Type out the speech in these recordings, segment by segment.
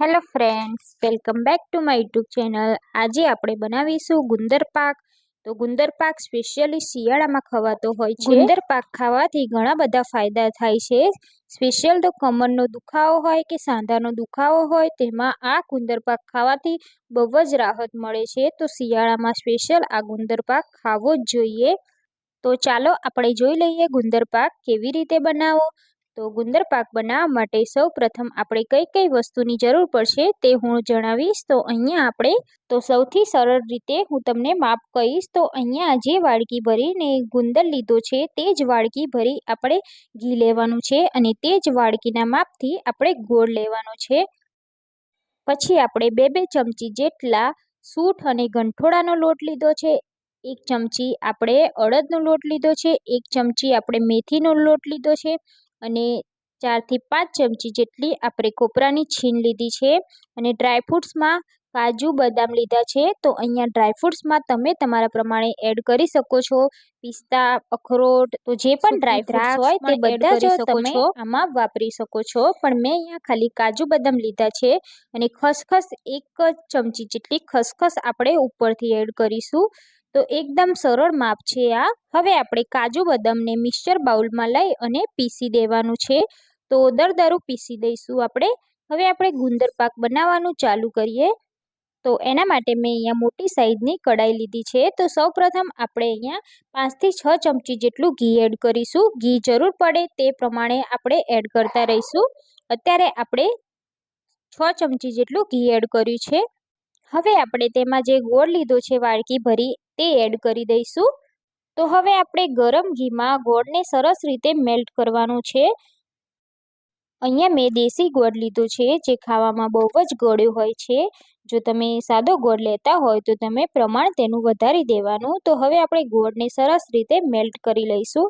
Hello friends welcome back to my YouTube channel આજે આપણે બનાવીશું ગુંદર પાક. તો ગુંદર પાક સ્પેશિયલી શિયાળામાં ખવાતો હોય છે. ગુંદર પાક ખાવાથી ઘણા બધા ફાયદા થાય છે. સ્પેશિયલ તો કમરનો દુખાવો હોય કે સાંધાનો દુખાવો હોય તેમાં આ ગુંદર પાક ખાવાથી બહુ જ રાહત મળે છે. તો શિયાળામાં સ્પેશિયલ આ ગુંદર પાક ખાવો જ જોઈએ. તો ચાલો આપણે જોઈ લઈએ ગુંદર પાક કેવી રીતે બનાવો. તો ગુંદર પાક બનાવવા માટે સૌ પ્રથમ આપણે કઈ કઈ વસ્તુની જરૂર પડશે તે હું જણાવીશ. તો અહીંયા આપણે, તો સૌથી સરળ રીતે હું તમને માપ કહીશ. તો અહીંયા જે વાડકી ભરીને ગુંદર લીધો છે તે જ વાડકી ભરી આપણે ઘી લેવાનું છે અને તે જ વાડકીના માપથી આપણે ગોળ લેવાનો છે. પછી આપણે બે બે ચમચી જેટલા સૂઠ અને ગંઠોડાનો લોટ લીધો છે. એક ચમચી આપણે અડદનો લોટ લીધો છે. એક ચમચી આપણે મેથીનો લોટ લીધો છે. અને ચારથી પાંચ ચમચી જેટલી આપણે કોપરાની છીણ લીધી છે અને ડ્રાયફ્રૂટ્સમાં કાજુ બદામ લીધા છે. તો અહીંયા ડ્રાયફ્રૂટ્સમાં તમે તમારા પ્રમાણે એડ કરી શકો છો. પિસ્તા અખરોટ તો જે પણ ડ્રાયફ્રૂટ્સ હોય તે બધા જ તમે આમાં વાપરી શકો છો. પણ મેં અહીંયા ખાલી કાજુ બદામ લીધા છે અને ખસખસ એક ચમચી જેટલી ખસખસ આપણે ઉપરથી એડ કરીશું. તો એકદમ સરળ માપ છે આ. હવે આપણે કાજુ બદામને મિક્સર બાઉલમાં લઈ અને પીસી દેવાનું છે. તો દરદરું પીસી દઈશું આપણે. હવે આપણે ગુંદર પાક બનાવવાનું ચાલુ કરીએ. તો એના માટે મેં અહીંયા મોટી સાઈઝની કડાઈ લીધી છે. તો સૌપ્રથમ આપણે અહીંયા પાંચથી છ ચમચી જેટલું ઘી એડ કરીશું. ઘી જરૂર પડે તે પ્રમાણે આપણે એડ કરતા રહીશું. અત્યારે આપણે છ ચમચી જેટલું ઘી એડ કર્યું છે. હવે આપણે તેમાં જે ગોળ લીધો છે વાડકી ભરી તે એડ કરી દઈશું. તો હવે આપણે ગરમ ઘીમાં ગોળને સરસ રીતે મેલ્ટ કરવાનું છે. અહીંયા મેં દેશી ગોળ લીધો છે, જે ખાવામાં બહુ જ ગળ્યો હોય છે. જો તમે સાદો ગોળ લેતા હોય તો તમે પ્રમાણ તેનું વધારી દેવાનું. તો હવે આપણે ગોળને સરસ રીતે મેલ્ટ કરી લઈશું.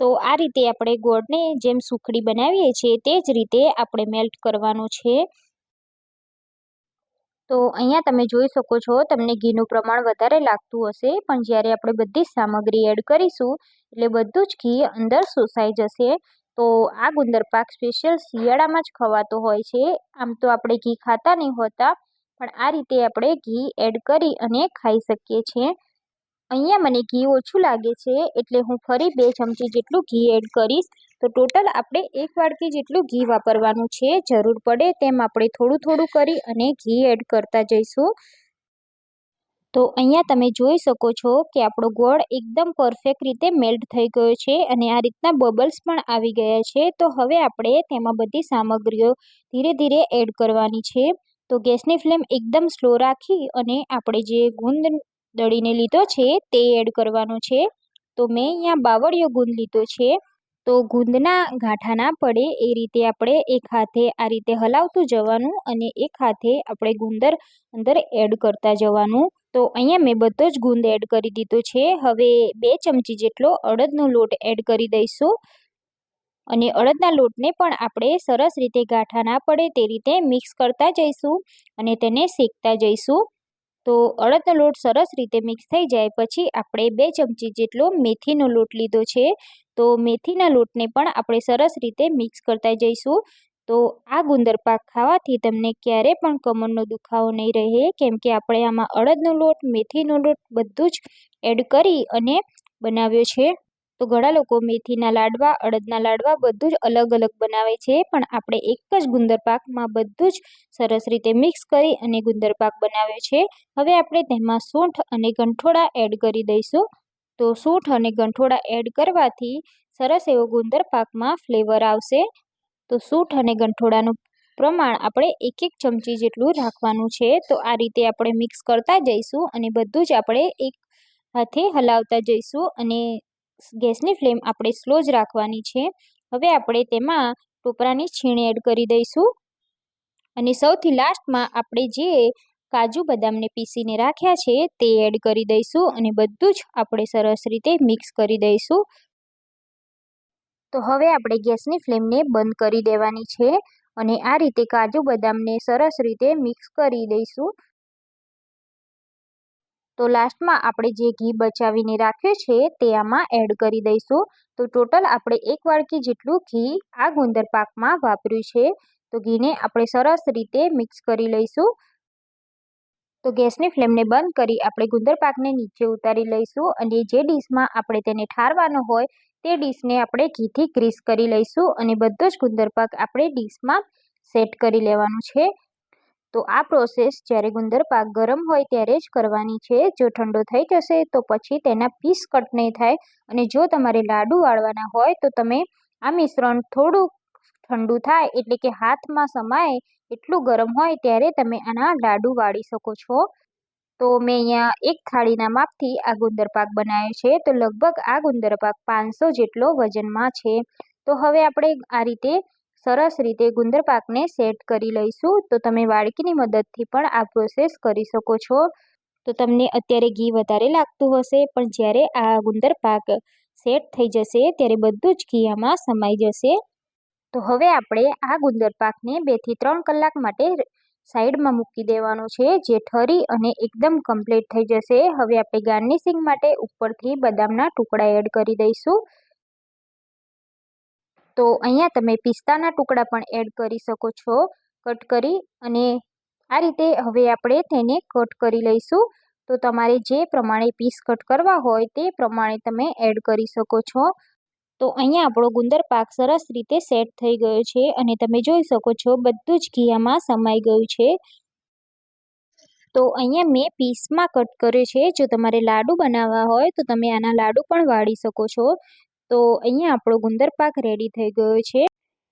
તો આ રીતે આપણે ગોળને જેમ સુખડી બનાવીએ છીએ, તે જ રીતે આપણે મેલ્ટ કરવાનું છે. તો અહીંયા તમે જોઈ શકો છો, તમને ઘીનું પ્રમાણ વધારે લાગતું હશે, પણ જ્યારે આપણે બધી જ સામગ્રી એડ કરીશું, એટલે બધું જ ઘી અંદર શોષાઈ જશે. તો આ ગુંદર પાક સ્પેશિયલ શિયાળામાં જ ખવાતો હોય છે. આમ તો આપણે ઘી ખાતા નહીં હોતા, પણ આ રીતે આપણે ઘી એડ કરી અને ખાઈ શકીએ છીએ. અહીંયા મને ઘી ઓછું લાગે છે, એટલે હું ફરી બે ચમચી જેટલું ઘી એડ કરીશ. તો ટોટલ આપણે એક વાડકી જેટલું ઘી વાપરવાનું છે, જરૂર પડે તેમ આપણે થોડું થોડું કરી અને ઘી એડ કરતા જઈશું. તો અહીંયા તમે જોઈ શકો છો કે આપણો ગોળ એકદમ પરફેક્ટ રીતે મેલ્ટ થઈ ગયો છે અને આ રીતના બબલ્સ પણ આવી ગયા છે. તો હવે આપણે તેમાં બધી સામગ્રીઓ ધીરે ધીરે એડ કરવાની છે. તો ગેસની ફ્લેમ એકદમ સ્લો રાખી અને આપણે જે ગુંદ દળીને લીધો છે, તે એડ કરવાનો છે. તો મેં અહીંયા બાવળિયો ગુંદ લીધો છે. તો ગુંદના ગાંઠા ના પડે એ રીતે આપણે એક હાથે આ રીતે હલાવતું જવાનું અને એક હાથે આપણે ગુંદર અંદર એડ કરતા જવાનું. તો અહીંયા મેં બધો જ ગુંદ એડ કરી દીધો છે. હવે બે ચમચી જેટલો અડદનો લોટ એડ કરી દઈશું. અને અડદના લોટને પણ આપણે સરસ રીતે ગાંઠા ના પડે તે રીતે મિક્સ કરતા જઈશું અને તેને શેકતા જઈશું. તો અડદનો લોટ સરસ રીતે મિક્સ થઈ જાય પછી આપણે બે ચમચી જેટલો મેથીનો લોટ લીધો છે. તો મેથીના લોટને પણ આપણે સરસ રીતે મિક્સ કરતા જઈશું. તો આ ગુંદર પાક ખાવાથી તમને ક્યારે પણ કમરનો દુખાવો નહીં રહે, કેમ કે આપણે આમાં અડદનો લોટ, મેથીનો લોટ બધું જ એડ કરી અને બનાવ્યો છે. તો ઘણા લોકો મેથીના લાડવા, અડદના લાડવા બધું જ અલગ અલગ બનાવે છે, પણ આપણે એક જ ગુંદર પાકમાં બધું જ સરસ રીતે મિક્સ કરી અને ગુંદર પાક બનાવ્યો છે. હવે આપણે તેમાં સૂંઠ અને ગંઠોડા એડ કરી દઈશું. તો સૂંઠ અને ગંઠોડા એડ કરવાથી સરસ એવો ગુંદર પાકમાં ફ્લેવર આવશે. તો સૂંઠ અને ગંઠોડાનું પ્રમાણ આપણે એક એક ચમચી જેટલું રાખવાનું છે. તો આ રીતે આપણે મિક્સ કરતા જઈશું અને બધું જ આપણે એક હાથે હલાવતા જઈશું અને ગેસની ફ્લેમ આપણે સ્લો જ રાખવાની છે. હવે આપણે તેમાં ટોપરાની છીણ એડ કરી દઈશું. અને સૌથી લાસ્ટમાં આપણે જે કાજુ બદામને પીસીને રાખ્યા છે તે એડ કરી દઈશું અને બધું જ આપણે સરસ રીતે મિક્સ કરી દઈશું. તો હવે આપણે ગેસની ફ્લેમને બંધ કરી દેવાની છે અને આ રીતે કાજુ બદામને સરસ રીતે મિક્સ કરી દઈશું. તો લાસ્ટમાં આપણે જે ઘી બચાવીને રાખ્યું છે તે આમાં એડ કરી દઈશું. તો ટોટલ આપણે એક વાડકી જેટલું ઘી આ ગુંદર પાકમાં વાપર્યું છે. તો ઘીને આપણે સરસ રીતે મિક્સ કરી લઈશું. તો ગેસની ફ્લેમને બંધ કરી આપણે ગુંદર પાકને નીચે ઉતારી લઈશું અને જે ડીશમાં આપણે તેને ઠારવાનો હોય તે ડીશને આપણે ઘીથી ગ્રીસ કરી લઈશું અને બધો જ ગુંદર પાક આપણે ડીશમાં સેટ કરી લેવાનું છે. તો આ પ્રોસેસ જ્યારે ગુંદર પાક ગરમ હોય ત્યારે જ કરવાની છે. જો ઠંડો થઈ જશે તો પછી તેના પીસ કટ નહીં થાય અને જો તમારે લાડુ વાળવાના હોય તો તમે આ મિશ્રણ થોડું ઠંડુ થાય એટલે કે હાથમાં સમાય એટલું ગરમ હોય ત્યારે તમે આના લાડુ વાળી શકો છો. તો મેં અહીંયા એક થાળીના માપથી આ ગુંદર પાક બનાવ્યો છે. તો લગભગ આ ગુંદર પાક પાંચસો જેટલો વજનમાં છે. તો હવે આપણે આ રીતે સરસ રીતે ગુંદર પાકને સેટ કરી લઈશું. તો તમે વાડકીની મદદથી પણ આ પ્રોસેસ કરી શકો છો. તો તમને અત્યારે ઘી વધારે લાગતું હશે, પણ જ્યારે આ ગુંદર પાક સેટ થઈ જશે, ત્યારે બધું જ ઘી આમાં સમાઈ જશે. તો હવે આપણે આ ગુંદર પાકને બેથી ત્રણ કલાક માટે સાઈડમાં મૂકી દેવાનો છે, જે ઠરી અને એકદમ કમ્પ્લીટ થઈ જશે. હવે આપણે ગાર્નિશિંગ માટે ઉપરથી બદામના ટુકડા એડ કરી દઈશું. તો અહીંયા તમે પિસ્તાના ટુકડા પણ એડ કરી શકો છો, કટ કરી, અને આ રીતે હવે આપણે તેને કટ કરી લઈશું. તો તમારે જે પ્રમાણે પીસ કટ કરવા હોય તે પ્રમાણે તમે એડ કરી શકો છો. તો અહીંયા આપણો ગુંદર પાક સરસ રીતે સેટ થઈ ગયો છે, અને તમે જોઈ શકો છો બધું જ ઘીયામાં સમાઈ ગયું છે. તો અહીંયા મેં પીસમાં કટ કર્યો છે, જો તમારે લાડુ બનાવવા હોય તો તમે આના લાડુ પણ વાળી શકો છો. તો અહીંયા આપણો ગુંદર પાક રેડી થઈ ગયો છે.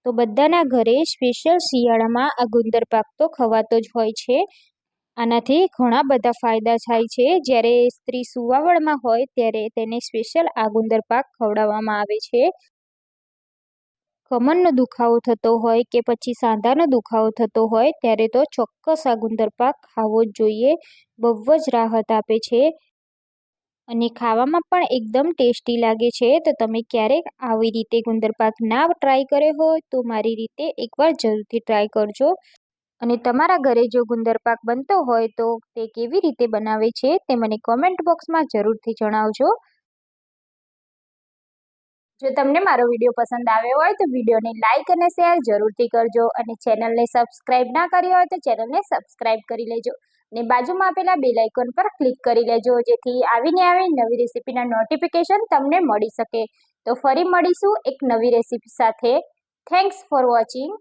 તો બધાના ઘરે સ્પેશિયલ શિયાળામાં આ ગુંદર પાક તો ખવાતો જ હોય છે. આનાથી ઘણા બધા ફાયદા થાય છે. જ્યારે સ્ત્રી સુવાવડમાં હોય ત્યારે તેને સ્પેશિયલ આ ગુંદર પાક ખવડાવવામાં આવે છે. કમરનો દુખાવો થતો હોય કે પછી સાંધાનો દુખાવો થતો હોય, ત્યારે તો ચોક્કસ આ ગુંદર પાક ખાવો જ જોઈએ. બહુ જ રાહત આપે છે. અને ખાવામાં પણ એકદમ ટેસ્ટી લાગે છે. તો તમે ક્યારેક આવી રીતે ગુંદર પાક ના ટ્રાય કર્યો હોય તો મારી રીતે એકવાર જરૂરથી ટ્રાય કરજો. અને તમારા ઘરે જો ગુંદર પાક બનતો હોય તો તે કેવી રીતે બનાવે છે તે મને કોમેન્ટ બોક્સમાં જરૂરથી જણાવજો. જો તમને મારો વીડિયો પસંદ આવ્યો હોય તો વિડીયોને લાઇક અને શેર જરૂરથી કરજો અને ચેનલને સબસ્ક્રાઇબ ના કરી હોય તો ચેનલને સબસ્ક્રાઈબ કરી લેજો. અને બાજુમાં આપેલા બેલ આઇકોન પર ક્લિક કરી લેજો, જેથી આવીને આવી નવી રેસીપીના નોટિફિકેશન તમને મળી શકે. તો ફરી મળીશું એક નવી રેસીપી સાથે. Thanks for watching